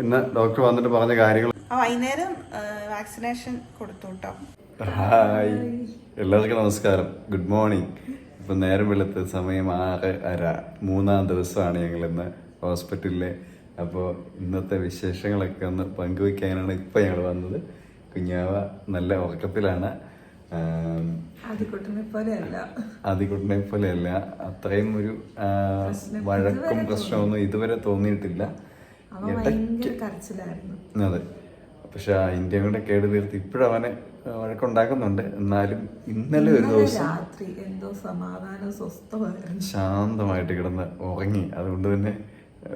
ഇന്ന് ഡോക്ടർ വന്നിട്ട് പറഞ്ഞ കാര്യങ്ങൾ ആ വൈകുന്നേരം വാക്സിനേഷൻ കൊടുത്തു കേട്ടോ ഹായ്. എല്ലാവർക്കും നമസ്കാരം. ഗുഡ് മോർണിംഗ് ഇപ്പം നേരം വെളുത്ത സമയം ആറ് അര മൂന്നാം ദിവസമാണ് ഞങ്ങൾ ഇന്ന് ഹോസ്പിറ്റലിലെ. അപ്പോൾ ഇന്നത്തെ വിശേഷങ്ങളൊക്കെ ഒന്ന് പങ്കുവെക്കാനാണ് ഇപ്പം ഞങ്ങൾ വന്നത്. കുഞ്ഞാവ നല്ല ഉറക്കത്തിലാണ്. ആം, ആദ്യക്കുട്ടനെ പോലെയല്ല. അത്രയും ഒരു വഴക്കും പ്രശ്നമൊന്നും ഇതുവരെ തോന്നിയിട്ടില്ല. അതെ. പക്ഷെ ആ ഇന്ത്യ കൂടെ കേട് തീർത്ത് ഇപ്പോഴും അവനെ വഴക്കുണ്ടാക്കുന്നുണ്ട്. എന്നാലും ഇന്നലെ ഒരു ദിവസം രാത്രി എന്തോ സമാധാനം സ്വസ്ഥമായിരുന്നു. ശാന്തമായിട്ട് കിടന്ന് ഉറങ്ങി. അതുകൊണ്ട് തന്നെ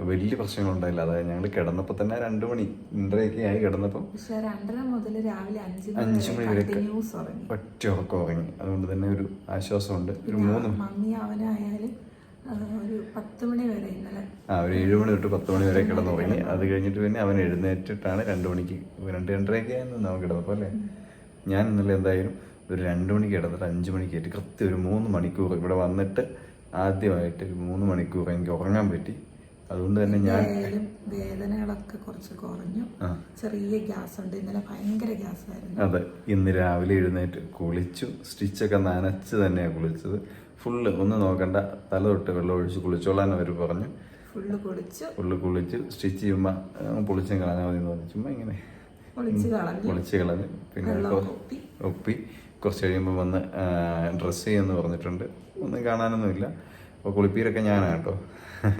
വലിയ പ്രശ്നങ്ങളുണ്ടായില്ല. അതായത് ഞങ്ങൾ കിടന്നപ്പോൾ തന്നെ രണ്ടു മണി രണ്ടരയൊക്കെ ആയി കിടന്നപ്പോൾ രണ്ടര മുതൽ രാവിലെ അഞ്ച് മണി വരെ ഒറ്റ ഉറക്കം ഉറങ്ങി. അതുകൊണ്ട് തന്നെ ഒരു ആശ്വാസമുണ്ട്. ഒരു മൂന്ന് മമ്മി അവനായാലും ആ, ഒരു ഏഴ് മണി തൊട്ട് പത്ത് മണി വരെ കിടന്നുറങ്ങി അത് കഴിഞ്ഞിട്ട് പിന്നെ അവൻ എഴുന്നേറ്റിട്ടാണ് രണ്ട് മണിക്ക് രണ്ട് രണ്ടരയൊക്കെ ആയിരുന്നു അവൻ കിടന്നപ്പോൾ അല്ലേ? ഞാൻ ഇന്നലെ എന്തായാലും ഒരു രണ്ട് മണിക്ക് കിടന്നിട്ട് അഞ്ച് മണിക്ക് ആയിട്ട് കൃത്യം ഒരു മൂന്ന് മണിക്കൂർ ഇവിടെ വന്നിട്ട് ആദ്യമായിട്ട് ഒരു മൂന്ന് മണിക്കൂർ എനിക്ക് ഉറങ്ങാൻ പറ്റി. അതുകൊണ്ട് തന്നെ ഞാൻ വേദനകളൊക്കെ കുറച്ച് കുറഞ്ഞു. ചെറിയ ഗ്യാസ് ഉണ്ട്. ഇന്നലെ ഭയങ്കര ഗ്യാസ് ആയിരുന്നു അതെ ഇന്ന് രാവിലെ എഴുന്നേറ്റ് കുളിച്ചു. സ്റ്റിച്ചൊക്കെ നനച്ച് തന്നെയാണ് കുളിച്ചത്. ഫുള്ള് ഒന്ന് നോക്കണ്ട. തല തൊട്ട് വെള്ളം ഒഴിച്ച് കുളിച്ചോളാൻ അവർ പറഞ്ഞു. ഫുള്ള് കുളിച്ചു. ഫുള്ള് കുളിച്ച് സ്റ്റിച്ച് ചെയ്യുമ്പോൾ പൊളിച്ചും കളഞ്ഞാൽ മതി എന്ന് പറഞ്ഞു. ചുമ്മാ ഇങ്ങനെ പൊളിച്ച് കളഞ്ഞ്. പിന്നെ ഒപ്പി. ഒപ്പി. കുറച്ച് കഴിയുമ്പോൾ വന്ന് ഡ്രസ്സ് ചെയ്യുമെന്ന് പറഞ്ഞിട്ടുണ്ട്. ഒന്നും കാണാനൊന്നുമില്ല. അപ്പോൾ കുളിപ്പീരൊക്കെ ഞാനാണ് കേട്ടോ.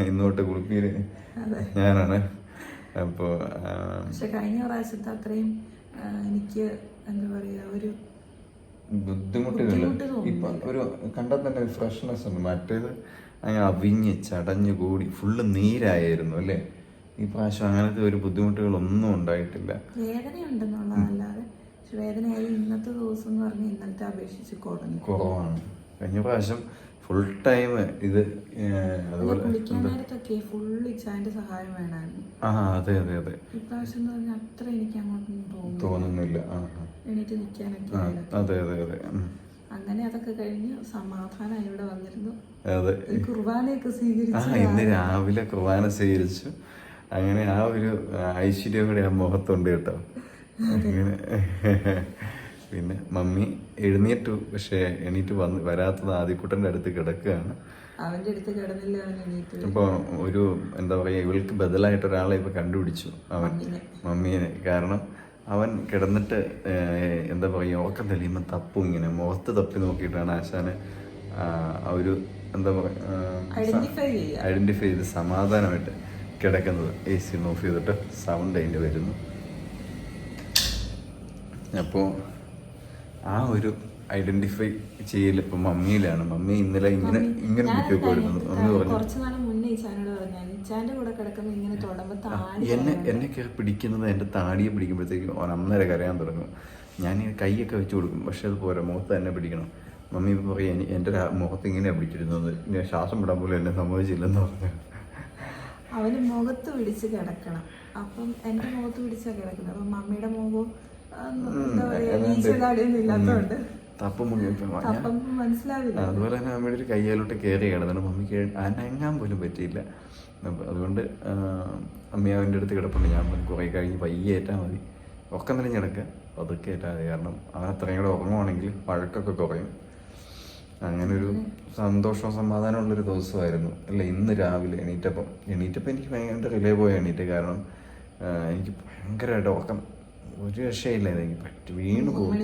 ഇന്ന് തൊട്ട് കുളിപ്പീര് ഞാനാണ്. അപ്പോൾ പക്ഷെ കഴിഞ്ഞ പ്രാവശ്യത്തെ അത്രയും എനിക്ക് എന്താ പറയുക ഒരു ബുദ്ധിമുട്ടുകൾ ബുദ്ധിമുട്ട് തോന്നുന്നില്ല. ഇപ്പൊ ഒരു കണ്ടാൽ തന്നെ ഒരു ഫ്രഷ്നെസ് ഉണ്ട്. മറ്റേത് അങ്ങനെ അവിഞ്ഞ് ചടഞ്ഞു കൂടി ഫുള്ള് നീരായിരുന്നു അല്ലേ? ഈ പ്രാവശ്യം അങ്ങനത്തെ ഒരു ബുദ്ധിമുട്ടുകളൊന്നും ഉണ്ടായിട്ടില്ല. വേദനയുണ്ടെന്നുള്ളതല്ലാതെ വേദനയായി ഇന്നത്തെ ദിവസം എന്ന് പറഞ്ഞ ഇന്നലത്തെ അപേക്ഷിച്ച് കുറഞ്ഞു. കുറവാണ്. കഴിഞ്ഞ പ്രാവശ്യം ഫുൾ ടൈം ഇത് അതുപോലെ ആ അതെ അതെ അതെ. തോന്നുന്നില്ല അതെ അതെ അതെ. അങ്ങനെ അതൊക്കെ കഴിഞ്ഞ് സമാധാനം ഇവിടെ വന്നിരുന്നു. അതെ. കുർബാനയൊക്കെ സ്വീകരിച്ചു ഇന്ന് രാവിലെ കുർബാന സ്വീകരിച്ചു. അങ്ങനെ ആ ഒരു ഐശ്വര്യം കൂടി ആ മുഖത്തുണ്ട് കേട്ടോ. അങ്ങനെ. പിന്നെ മമ്മി എഴുന്നേറ്റു പക്ഷേ എണീറ്റ് വന്ന് വരാത്തത് ആദ്യക്കുട്ടന്റെ അടുത്ത് കിടക്കുകയാണ്. അവന്റെ അടുത്ത് കിടന്നില്ല അവൻ എണീറ്റ് അപ്പോൾ ഒരു എന്താ പറയുക ഇവൾക്ക് ബദലായിട്ട് ഒരാളെ ഇപ്പോൾ കണ്ടുപിടിച്ചു അവൻ മമ്മീനെ. കാരണം അവൻ കിടന്നിട്ട് എന്താ പറയുക ഉറക്കം തെളിയുമ്പോൾ തപ്പും ഇങ്ങനെ മുഖത്ത് തപ്പി നോക്കിയിട്ടാണ് ആശാന് ഒരു എന്താ ഐഡന്റിഫൈ ഐഡന്റിഫൈ ഐഡന്റിഫൈ ചെയ്ത് സമാധാനമായിട്ട് കിടക്കുന്നത്. എ സി ഓഫ് ചെയ്തിട്ട് സൗണ്ട് അതിന്റെ വരുന്നു. അപ്പോൾ ആ ഒരു ഐഡന്റിഫൈ ചെയ്യൽ ഇപ്പൊ മമ്മിയിലാണ്. മമ്മി ഇന്നലെ ഇങ്ങനെ ഇങ്ങനെ ബുക്കൊക്കെ വരുന്നത് മമ്മി പറഞ്ഞു എന്നെ എന്നെ പിടിക്കുന്നത് എന്റെ താടിയെ പിടിക്കുമ്പോഴത്തേക്കും ഓൻ അന്നേരം കരയാൻ തുടങ്ങും. ഞാൻ ഈ കൈയൊക്കെ വെച്ച് കൊടുക്കും പക്ഷെ അത് പോരാ മുഖത്ത് തന്നെ പിടിക്കണം. മമ്മി ഇപ്പൊ പറയും എന്റെ മുഖത്ത് ഇങ്ങനെയാണ് പിടിച്ചിരുന്നത്. ഞാൻ ശ്വാസം വിടാൻ പോലും എന്നെ സമ്മതിച്ചില്ലെന്ന് പറഞ്ഞു. അവന് മുഖത്ത് പിടിച്ച് കിടക്കണം. അപ്പം എന്റെ മുഖത്ത് പിടിച്ചാ കിടക്കുന്നത്. അപ്പം മമ്മിയുടെ മുഖവും തപ്പം അതുപോലെ തന്നെ അമ്മയുടെ ഒരു കയ്യിലോട്ട് കയറി കിടന്നിട്ട് മമ്മിക്ക് അനങ്ങാൻ പോലും പറ്റിയില്ല. അതുകൊണ്ട് അമ്മയാവിന്റെ അമ്മ അവന്റെ അടുത്ത് കിടപ്പുണ്ട്. ഞാൻ കുറെ കഴിഞ്ഞ് പയ്യെ ഏറ്റാൽ മതി. ഒക്കെ തന്നെ കിടക്കുക അതൊക്കെ ഏറ്റാൽ മതി. കാരണം അവൻ അത്രയും കൂടെ ഉറങ്ങുവാണെങ്കിൽ വഴക്കൊക്കെ കുറയും. അങ്ങനെ ഒരു സന്തോഷവും സമാധാനമുള്ളൊരു ദിവസമായിരുന്നു. അല്ല ഇന്ന് രാവിലെ എണീറ്റപ്പം. എണീറ്റപ്പം എനിക്ക് ഭയങ്കര റിലേ പോയി എണീറ്റ്. കാരണം എനിക്ക് ഭയങ്കരമായിട്ട് ഉറക്കം ഒരു രക്ഷയില്ല എനിക്ക് പറ്റി വീണ് പോകും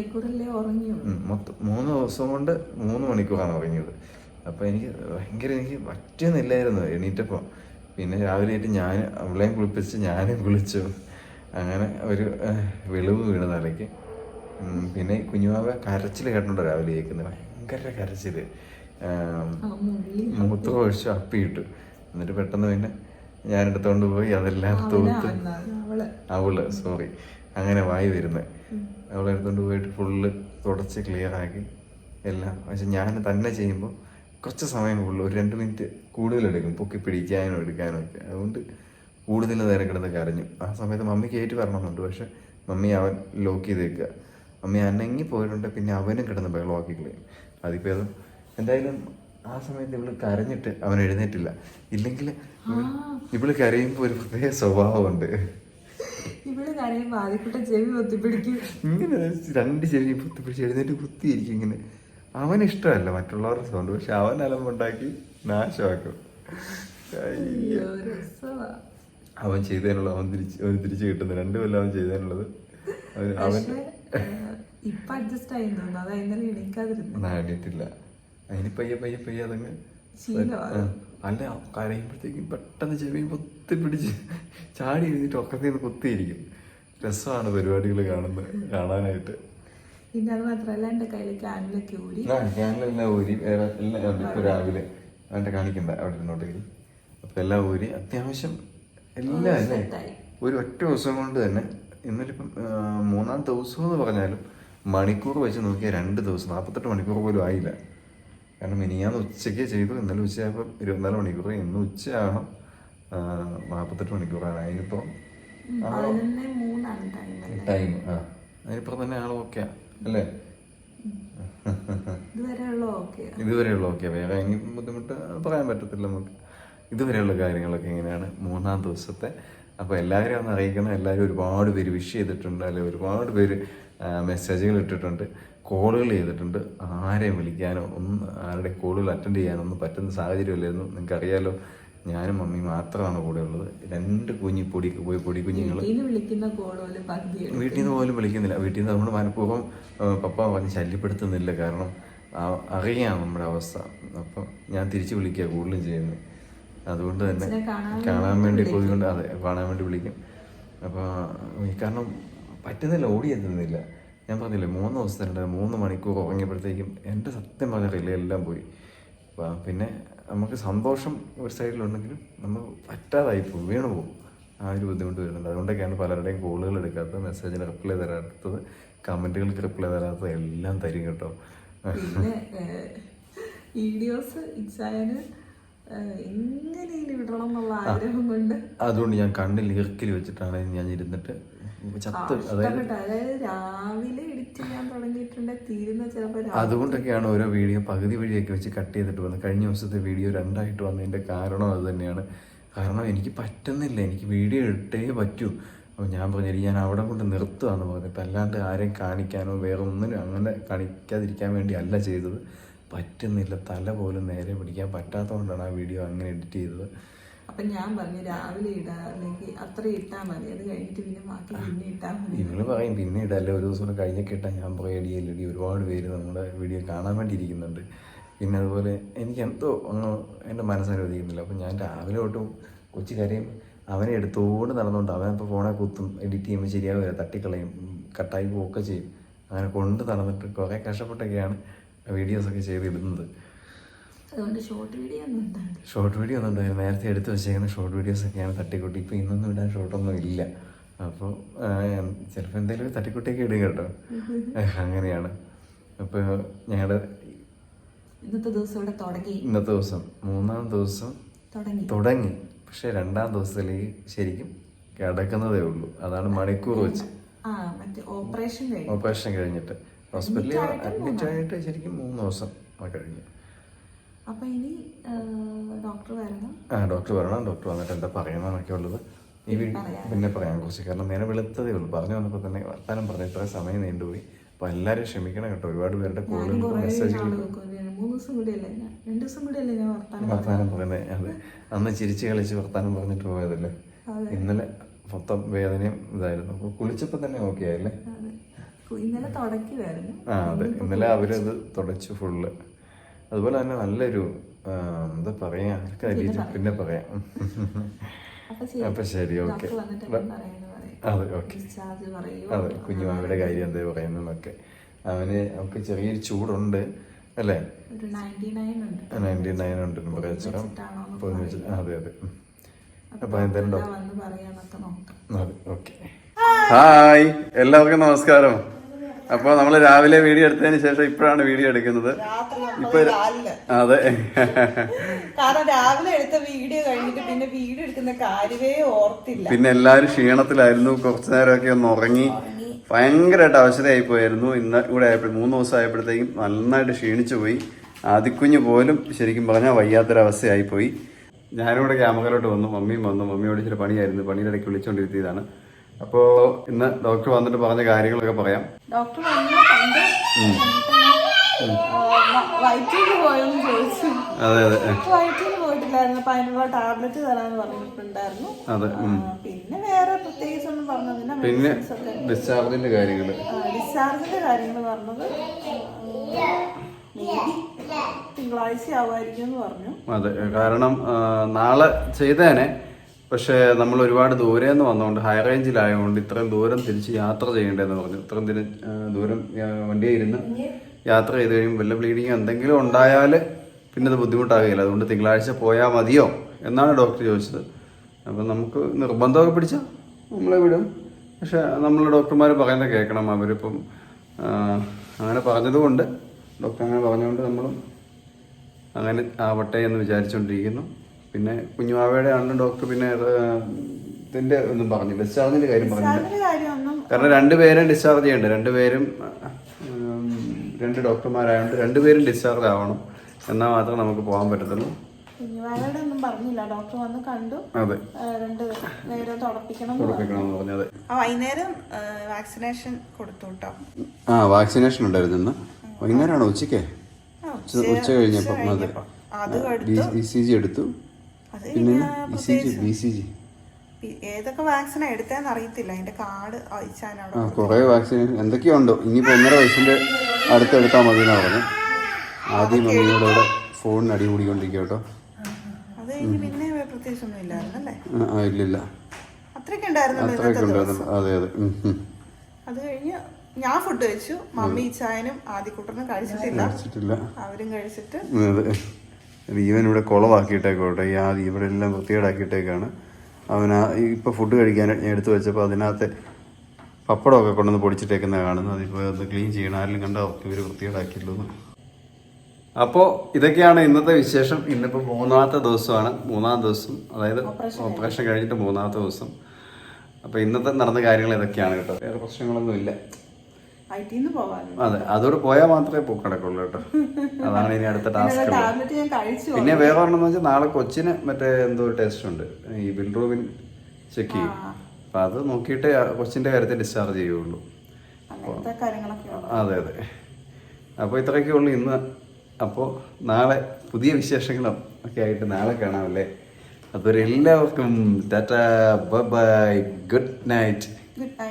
മൊത്തം മൂന്ന് ദിവസം കൊണ്ട് മൂന്ന് മണിക്കൂറാണ് ഉറങ്ങിയത്. അപ്പോൾ എനിക്ക് ഭയങ്കര എനിക്ക് പറ്റുന്നില്ലായിരുന്നു എണീറ്റപ്പോൾ പിന്നെ രാവിലെ ആയിട്ട് ഞാൻ അവളെയും കുളിപ്പിച്ച് ഞാനും കുളിച്ചു. അങ്ങനെ ഒരു വെളിവ് വീണ തലയ്ക്ക്. പിന്നെ കുഞ്ഞുമാവ കരച്ചിൽ കേട്ടോ രാവിലെ കേൾക്കുന്നത്. ഭയങ്കര കരച്ചിൽ മുഖത്ത് ഒഴിച്ച് അപ്പിയിട്ടു. എന്നിട്ട് പെട്ടെന്ന് പിന്നെ ഞാൻ എടുത്തോണ്ട് പോയി അതെല്ലാം തൂത്ത് അവൾ. സോറി അങ്ങനെ വായി വരുന്നത്. അവളെ എടുത്തുകൊണ്ട് പോയിട്ട് ഫുള്ള് തുടച്ച് ക്ലിയർ ആക്കി എല്ലാം. പക്ഷെ ഞാൻ തന്നെ ചെയ്യുമ്പോൾ കുറച്ച് സമയം കൂടുതൽ ഒരു രണ്ട് മിനിറ്റ് കൂടുതൽ എടുക്കും. പൊക്കി പിടിക്കാനും എടുക്കാനും ഒക്കെ. അതുകൊണ്ട് കൂടുതൽ നേരം കിടന്ന് കരഞ്ഞു. ആ സമയത്ത് മമ്മിക്ക് ഏറ്റു വരണമെന്നുണ്ട് പക്ഷെ മമ്മി അവൻ ലോക്ക് ചെയ്ത് വെക്കുക. മമ്മി അനങ്ങി പോയിട്ടുണ്ട്. പിന്നെ അവനും കിടന്ന് ബഹളമാക്കി കളയും അതിപ്പോൾ അത് എന്തായാലും ആ സമയത്ത് ഇവൾ കരഞ്ഞിട്ട് അവൻ എഴുന്നേറ്റില്ല. ഇല്ലെങ്കിൽ ഇവൾ കരയുമ്പോൾ ഒരു പ്രത്യേക സ്വഭാവമുണ്ട്. ഇവൾ കരയുമ്പോ ആദ്യക്കൂട്ടം ചെവി ഒത്തിപ്പിടിക്കും ഇങ്ങനെ രണ്ട് ചെവി പൊത്തിപ്പിടിച്ച് എഴുന്നേറ്റ് കുത്തിയിരിക്കും ഇങ്ങനെ. അവന് ഇഷ്ടമല്ല മറ്റുള്ളവരുടെ സൗണ്ട് പക്ഷെ അവൻ അലമ്പുണ്ടാക്കി നാശമാക്കും. അവൻ ചെയ്തതിനുള്ള അവൻ തിരിച്ച് അവൻ തിരിച്ചു കിട്ടുന്നു. രണ്ടു കൊല്ലം അവൻ ചെയ്തതിനുള്ളത്. അവൻ അവൻ ഇപ്പൊ അഡ്ജസ്റ്റ് ആയി തോന്നുന്നു. അതാ ഇന്നലെ എണീക്കാതിരുന്നു നാടിയിട്ടില്ല അതിന് പയ്യെ പയ്യെ പയ്യെ അതങ്ങ്. അല്ല കരയുമ്പോഴത്തേക്കും പെട്ടെന്ന് ചെവി പൊത്തി പിടിച്ച് ചാടി എഴുതിട്ട് ഒക്കത്തിൽ നിന്ന് കുത്തിയിരിക്കും. രസമാണ് പരിപാടികൾ കാണുന്നത് കാണാനായിട്ട്. പിന്നെ അത് മാത്രമല്ല എന്റെ കയ്യിൽ ക്യാനിലൊക്കെ ഊരി. ആ ഞാനെല്ലാം ഊരി വേറെ എല്ലാം. രാവിലെ എന്റെ കാണിക്കണ്ട അവിടെ ഇരുന്നോട്ടെങ്കിൽ അപ്പൊ എല്ലാം ഊരി അത്യാവശ്യം എല്ലാം അല്ലേ? ഒരു ഒറ്റ ദിവസം കൊണ്ട് തന്നെ ഇന്നലിപ്പം മൂന്നാം ദിവസം എന്ന് പറഞ്ഞാലും മണിക്കൂർ വെച്ച് നോക്കിയാൽ രണ്ട് ദിവസം നാൽപ്പത്തെട്ട് മണിക്കൂർ പോലും ആയില്ല. കാരണം മിനിയാന്ന് ഉച്ചയ്ക്ക് ചെയ്തു ഇന്നലെ ഉച്ചയായപ്പോൾ ഇരുപത്തിനാല് മണിക്കൂർ. ഇന്ന് ഉച്ചയാകണം ആ, നാൽപ്പത്തെട്ട് മണിക്കൂറാണ്. അതിനിപ്പോൾ ടൈം ആ. അതിനിപ്പുറം തന്നെ ആൾ ഓക്കെ അല്ലേ? ഇതുവരെയുള്ള ഓക്കെ വേറെ ഇനി ബുദ്ധിമുട്ട് പറയാൻ പറ്റത്തില്ല നമുക്ക്. ഇതുവരെയുള്ള കാര്യങ്ങളൊക്കെ ഇങ്ങനെയാണ് മൂന്നാം ദിവസത്തെ? അപ്പോൾ എല്ലാവരും ഒന്ന് അറിയിക്കണം. എല്ലാവരും ഒരുപാട് പേര് വിഷ് ചെയ്തിട്ടുണ്ട്. അല്ലെ ഒരുപാട് പേര് മെസ്സേജുകൾ ഇട്ടിട്ടുണ്ട്. കോളുകൾ ചെയ്തിട്ടുണ്ട്. ആരെയും വിളിക്കാനോ ഒന്നും ആരുടെ കോളുകൾ അറ്റൻഡ് ചെയ്യാനോ ഒന്നും പറ്റുന്ന സാഹചര്യമില്ലായിരുന്നു നിങ്ങൾക്ക് അറിയാലോ ഞാനും മമ്മി മാത്രമാണ് കൂടെ ഉള്ളത്. രണ്ട് കുഞ്ഞി പൊടി പോയി പൊടി കുഞ്ഞുങ്ങൾ വീട്ടിൽ നിന്ന് പോലും വിളിക്കുന്നില്ല. വീട്ടിൽ നിന്ന് നമ്മൾ മനഃപൂർവം പപ്പ പറഞ്ഞ് ശല്യപ്പെടുത്തുന്നില്ല. കാരണം ആ- അറിയാം നമ്മുടെ അവസ്ഥ. അപ്പം ഞാൻ തിരിച്ചു വിളിക്കുക കൂടുതലും ചെയ്യുന്നത്. അതുകൊണ്ട് തന്നെ കാണാൻ വേണ്ടി പോയിക്കൊണ്ട് അതെ കാണാൻ വേണ്ടി വിളിക്കും. അപ്പോൾ കാരണം പറ്റുന്നില്ല ഓടിയെത്തുന്നില്ല. ഞാൻ പറഞ്ഞില്ലേ മൂന്ന് ദിവസത്തിനുണ്ട് മൂന്ന് മണിക്കൂർ ഉറങ്ങിയപ്പോഴത്തേക്കും എന്റെ സത്യം പറഞ്ഞ എല്ലാം പോയി. പിന്നെ നമുക്ക് സന്തോഷം ഒരു സൈഡിലുണ്ടെങ്കിലും നമ്മൾ പറ്റാതായി പോകും വീണു പോകും ആ ഒരു ബുദ്ധിമുട്ട് വരുന്നുണ്ട്. അതുകൊണ്ടൊക്കെയാണ് പലരുടെയും കോളുകൾ എടുക്കാത്തത് മെസ്സേജിന് റിപ്ലൈ തരാത്തത് കമന്റുകൾക്ക് റിപ്ലൈ തരാത്തത് എല്ലാം തരും കേട്ടോ. വീഡിയോസ് എങ്ങനെയും വിടണം എന്നുള്ള ആഗ്രഹം കൊണ്ട്. അതുകൊണ്ട് ഞാൻ കണ്ണിൽ ഈർക്കിൽ വെച്ചിട്ടാണ് ഞാൻ ഇരുന്നിട്ട് അതുകൊണ്ടൊക്കെയാണ് ഓരോ വീഡിയോ പകുതി വഴിയൊക്കെ വെച്ച് കട്ട് ചെയ്തിട്ട് വന്നത്. കഴിഞ്ഞ ദിവസത്തെ വീഡിയോ രണ്ടായിട്ട് വന്നതിന്റെ കാരണം അത് തന്നെയാണ്. കാരണം എനിക്ക് പറ്റുന്നില്ല. എനിക്ക് വീഡിയോ ഇട്ടേ പറ്റൂ. അപ്പോൾ ഞാൻ പറഞ്ഞു ഞാൻ അവിടെ കൊണ്ട് നിർത്തുകയെന്ന് പറഞ്ഞിട്ട് അല്ലാണ്ട് ആരെയും കാണിക്കാനോ വേറെ ഒന്നിനും അങ്ങനെ കാണിക്കാതിരിക്കാൻ വേണ്ടി അല്ല ചെയ്തത്. പറ്റുന്നില്ല. തല പോലും നേരെ പിടിക്കാൻ പറ്റാത്തതുകൊണ്ടാണ് ആ വീഡിയോ അങ്ങനെ എഡിറ്റ് ചെയ്തത്. അപ്പൊ ഞാൻ പറഞ്ഞു രാവിലെ ഇടാ അല്ലെങ്കിൽ അത്ര ഇട്ടാ മതി. അത് കഴിഞ്ഞിട്ട് പിന്നെ ബാക്കി പിന്നെ ഇട്ടാ മതി. നിങ്ങൾ പറയും പിന്നെ ഇടാല്ലേ ഒരു ദിവസം കഴിഞ്ഞൊക്കെ ഇട്ടാൽ ഞാൻ പറയടി ഒരുപാട് പേര് നമ്മുടെ വീഡിയോ കാണാൻ വേണ്ടി ഇരിക്കുന്നുണ്ട്. പിന്നെ അതുപോലെ എനിക്ക് എന്തോ ഒന്ന് എന്റെ മനസ്സനുവദിക്കുന്നില്ല. അപ്പം ഞാൻ രാവിലെ തൊട്ടും കൊച്ചു കാര്യം അവനെ എടുത്തോണ്ട് നടന്നുകൊണ്ട് അവനപ്പോൾ ഫോണെ കുത്തും എഡിറ്റ് ചെയ്യുമ്പോൾ ശരിയാവില്ല തട്ടിക്കളയും കട്ടായി പോവുകയൊക്കെ ചെയ്യും. അങ്ങനെ കൊണ്ട് നടന്നിട്ട് കുറേ കഷ്ടപ്പെട്ടൊക്കെയാണ് വീഡിയോസൊക്കെ ചെയ്തിടുന്നത്. അതുകൊണ്ട് ഷോർട്ട് വീഡിയോ ഒന്നും ഉണ്ടായിരുന്നു ഷോർട്ട് വീഡിയോ ഒന്നും ഉണ്ടായിരുന്നു നേരത്തെ എടുത്ത് വെച്ചേക്കുന്ന ഷോർട്ട് വീഡിയോസൊക്കെയാണ് തട്ടിക്കുട്ടി. ഇപ്പോൾ ഇന്നൊന്നും ഇടാൻ ഷോർട്ടൊന്നും ഇല്ല. അപ്പോൾ ചിലപ്പോൾ എന്തെങ്കിലും തട്ടിക്കുട്ടിയൊക്കെ ഇടും കേട്ടോ. അങ്ങനെയാണ്. അപ്പോൾ ഞങ്ങളുടെ ഇന്നത്തെ ദിവസം ഇവിടെ തുടങ്ങി. ഇന്നത്തെ ദിവസം മൂന്നാം ദിവസം തുടങ്ങി. തുടങ്ങി. പക്ഷേ രണ്ടാം ദിവസത്തിലേക്ക് ശരിക്കും കിടക്കുന്നതേ ഉള്ളൂ. അതാണ് മണിക്കൂർ വെച്ച്. ഓപ്പറേഷൻ കഴിഞ്ഞിട്ട്. ഹോസ്പിറ്റലിൽ അഡ്മിറ്റ് ആയിട്ട് ശരിക്കും മൂന്ന് ദിവസം കഴിഞ്ഞു. അപ്പൊ ഇനി ഡോക്ടർ വരണം. ആ ഡോക്ടർ വരണം. ഡോക്ടർ വന്നിട്ട് എന്താ പറയണമെന്നൊക്കെ ഉള്ളത്. ഈ പിന്നെ പറയാൻ കുറച്ച്. കാരണം നേരെ വെളുത്തതേ ഉള്ളൂ. പറഞ്ഞു വന്നപ്പോൾ തന്നെ വർത്താനം പറഞ്ഞ. ഇത്ര സമയം നീണ്ടുപോയി. അപ്പോൾ എല്ലാവരും ക്ഷമിക്കണം കേട്ടോ. ഒരുപാട് പേരുടെ കോളും മെസ്സേജുകളും വർത്താനം വർത്താനം പറയുന്നത് അതെ. അന്ന് ചിരിച്ച് കളിച്ച് വർത്താനം പറഞ്ഞിട്ട് പോയതല്ലേ? ഇന്നലെ മൊത്തം വേദനയും ഇതായിരുന്നു. അപ്പോൾ കുളിച്ചപ്പോൾ തന്നെ ഓക്കെ ആയല്ലേ? ഇന്നലെ തുടക്കുമായിരുന്നു ആ അതെ. ഇന്നലെ അവരത് തുടച്ചു ഫുള്ള് അതുപോലെ തന്നെ നല്ലൊരു എന്താ പറയാ പിന്നെ പറയാം. അപ്പൊ ശരി. ഓക്കെ. അതെ ഓക്കെ. അതെ കുഞ്ഞുമാവിയുടെ കാര്യം എന്താ പറയുന്നതെന്നൊക്കെ. അവന് നമുക്ക് ചെറിയൊരു ചൂടുണ്ട് അല്ലേ? നയന്റി നയൻ ഉണ്ട്. വെച്ച് അതെ അതെ. അപ്പൊ എന്തായാലും പറയാന്നൊക്കെ അതെ ഓക്കെ. ഹായ്. എല്ലാവർക്കും നമസ്കാരം. അപ്പോൾ നമ്മൾ രാവിലെ വീഡിയോ എടുത്തതിന് ശേഷം ഇപ്പോഴാണ് വീഡിയോ എടുക്കുന്നത്. ഇപ്പൊ അതെ. കാരണം രാവിലെ എടുത്ത വീഡിയോ കഴിഞ്ഞിട്ട് പിന്നെ വീഡിയോ എടുക്കുന്ന കാര്യമേ ഓർത്തില്ല. പിന്നെ എല്ലാവരും ക്ഷീണത്തിലായിരുന്നു. കുറച്ചു നേരമൊക്കെ ഒന്ന് ഉറങ്ങി. ഭയങ്കരമായിട്ട് അവശതയായി പോയായിരുന്നു ഇന്ന് ഇവിടെ ആയപ്പോൾ മൂന്ന് ദിവസം ആയപ്പോഴത്തേക്കും നന്നായിട്ട് ക്ഷീണിച്ചു പോയി. ആദിക്കുഞ്ഞ് പോലും ശരിക്കും പറഞ്ഞാൽ വയ്യാത്തൊരവസ്ഥയായി പോയി ഞാനിവിടെ ക്യാമറയിലോട്ട് വന്നു. മമ്മിയും വന്നു. മമ്മിയോട് ഇച്ചിരി പണിയായിരുന്നു. പണിയുടെ ഇടയ്ക്ക് വിളിച്ചുകൊണ്ടിരുത്തിയതാണ് അപ്പോൾ ഇന്ന് ഡോക്ടർ വന്നിട്ട് പറഞ്ഞ കാര്യങ്ങളൊക്കെ പറയാം. ഡോക്ടർ അതെ അതെ. പോയിട്ടില്ലായിരുന്നു. അപ്പൊ അതിനുള്ള ടാബ്ലറ്റ് തരാന്ന് പറഞ്ഞിട്ടുണ്ടായിരുന്നു. അതെ പിന്നെ വേറെ പ്രത്യേകിച്ച് ഒന്നും പറഞ്ഞതില്ല. പിന്നെ ഡിസ്ചാർജിന്റെ കാര്യങ്ങൾ ഡിസ്ചാർജിന്റെ കാര്യങ്ങൾ പറഞ്ഞത് തിങ്കളാഴ്ച ആവായിരിക്കും എന്ന് പറഞ്ഞു. അതെ കാരണം നാളെ ചെയ്തേനെ. പക്ഷേ നമ്മൾ ഒരുപാട് ദൂരെ നിന്ന് വന്നതുകൊണ്ട് ഹൈ റേഞ്ചിലായതുകൊണ്ട് ഇത്രയും ദൂരം തിരിച്ച് യാത്ര ചെയ്യേണ്ടതെന്ന് പറഞ്ഞു. ഇത്രയും തിരി ദൂരം വണ്ടിയിൽ ഇരുന്ന് യാത്ര ചെയ്ത് കഴിയുമ്പോൾ വല്ല ബ്ലീഡിങ് എന്തെങ്കിലും ഉണ്ടായാൽ പിന്നെ അത് ബുദ്ധിമുട്ടാകുകയില്ല. അതുകൊണ്ട് തിങ്കളാഴ്ച പോയാൽ മതിയോ എന്നാണ് ഡോക്ടർ ചോദിച്ചത്. അപ്പം നമുക്ക് നിർബന്ധമൊക്കെ പിടിച്ചാൽ നമ്മളെ വിടും. പക്ഷേ നമ്മൾ ഡോക്ടർമാർ പറയുന്നത് കേൾക്കണം അവരിപ്പം അങ്ങനെ പറഞ്ഞതുകൊണ്ട് ഡോക്ടർ അങ്ങനെ പറഞ്ഞുകൊണ്ട് നമ്മളും അങ്ങനെ ആവട്ടെ എന്ന് വിചാരിച്ചുകൊണ്ടിരിക്കുന്നു പിന്നെ കുഞ്ഞുമാവയുടെ ആണ് ഡോക്ടർ പിന്നെ ഇതിന്റെ ഒന്നും പറഞ്ഞു ഡിസ്ചാർജിന്റെ കാര്യം പറഞ്ഞില്ല. കാരണം രണ്ടുപേരും ഡിസ്ചാർജ് ചെയ്യണ്ടേ. രണ്ടുപേരും രണ്ട് ഡോക്ടർമാരായതുകൊണ്ട് രണ്ടുപേരും ഡിസ്ചാർജ് ആവണം. എന്നാൽ മാത്രമേ നമുക്ക് പോകാൻ പറ്റത്തുള്ളൂ. ഒന്നും പറഞ്ഞില്ല. ഡോക്ടർ വന്ന് കണ്ടു. രണ്ട് നേരം തുടപ്പിക്കണം വൈകുന്നേരം വാക്സിനേഷൻ കൊടുത്തു കേട്ടോ. ആ വാക്സിനേഷൻ ഉണ്ടായിരുന്നു ഇന്ന്. വൈകുന്നേരമാണോ ഉച്ചയ്ക്ക്? ഉച്ച കഴിഞ്ഞപ്പോൾ അത്. ഇ സി ജി എടുത്തു. ഏതൊക്കെ വാക്സിനാ എടുത്തതെന്ന് അറിയത്തില്ല അതിന്റെ കാർഡ് അയച്ചാൻ അവിടെ കുറേ വാക്സിൻ എന്തൊക്കെയോ ഉണ്ടോ ഇനിയിപ്പോൾ ഒന്നര വയസ്സിന്റെ അടുത്തെടുത്താൽ മതി എന്നാണ് പറഞ്ഞു. ആദ്യം മമ്മിയോട് ഇവിടെ ഫോണിന് അടി കൂടിക്കൊണ്ടിരിക്കുക കേട്ടോ. ഇല്ലില്ല. അത്രയൊക്കെ ഉണ്ടായിരുന്നു. അതെ അതെ. അത് കഴിഞ്ഞ് ഞാൻ ഫുഡ് കഴിച്ചു. മമ്മി ചായനും ആദ്യക്കൂട്ടനും കഴിച്ചിട്ടില്ല. അവരും കഴിച്ചിട്ട് ഈവൻ ഇവിടെ കുളവാക്കിയിട്ടേക്കോട്ടെ. ഈ ആദ്യം ഇവിടെ എല്ലാം വൃത്തികേടാക്കിയിട്ടേക്കാണ് അവൻ ഇപ്പോൾ ഫുഡ് കഴിക്കാൻ ഞാൻ എടുത്തു വെച്ചപ്പോൾ അതിനകത്ത് പപ്പടമൊക്കെ കൊണ്ടുവന്ന് പൊടിച്ചിട്ടേക്കുന്ന കാണുന്നു അതിപ്പോൾ ഒന്ന് ക്ലീൻ ചെയ്യണം. ആരെങ്കിലും കണ്ടോ ഇവർ വൃത്തികേടാക്കിയല്ലോ അപ്പോൾ ഇതൊക്കെയാണ് ഇന്നത്തെ വിശേഷം. ഇന്നിപ്പോൾ മൂന്നാമത്തെ ദിവസമാണ്. മൂന്നാം ദിവസം അതായത് ഓപ്പറേഷൻ കഴിഞ്ഞിട്ട് മൂന്നാമത്തെ ദിവസം. അപ്പോൾ ഇന്നത്തെ നടന്ന കാര്യങ്ങൾ ഇതൊക്കെയാണ് കേട്ടോ. വേറെ പ്രശ്നങ്ങളൊന്നും അതെ അതോട് പോയാൽ മാത്രമേ പൂക്കടക്കുള്ളൂ കേട്ടോ. അതാണ് ഇനി അടുത്ത ടാസ്ക് പിന്നെ വേറെ ഒരെണ്ണം വെച്ചാൽ നാളെ കൊച്ചിന് മറ്റേ എന്തോ ഒരു ടെസ്റ്റ് ഉണ്ട്. ഈ ബിൽറൂബിൻ ചെക്ക് ചെയ്യും. അപ്പം അത് നോക്കിയിട്ട് കൊച്ചിന്റെ കൊച്ചിന്റെ കാര്യത്തിൽ ഡിസ്ചാർജ് ചെയ്യുള്ളൂ. അതെ അതെ. അപ്പോൾ ഇത്രയൊക്കെ ഉള്ളൂ ഇന്ന്. അപ്പോ നാളെ പുതിയ വിശേഷങ്ങളും ഒക്കെ ആയിട്ട് നാളെ കാണാമല്ലേ? അപ്പോൾ എല്ലാവർക്കും tata bye good night. Good night.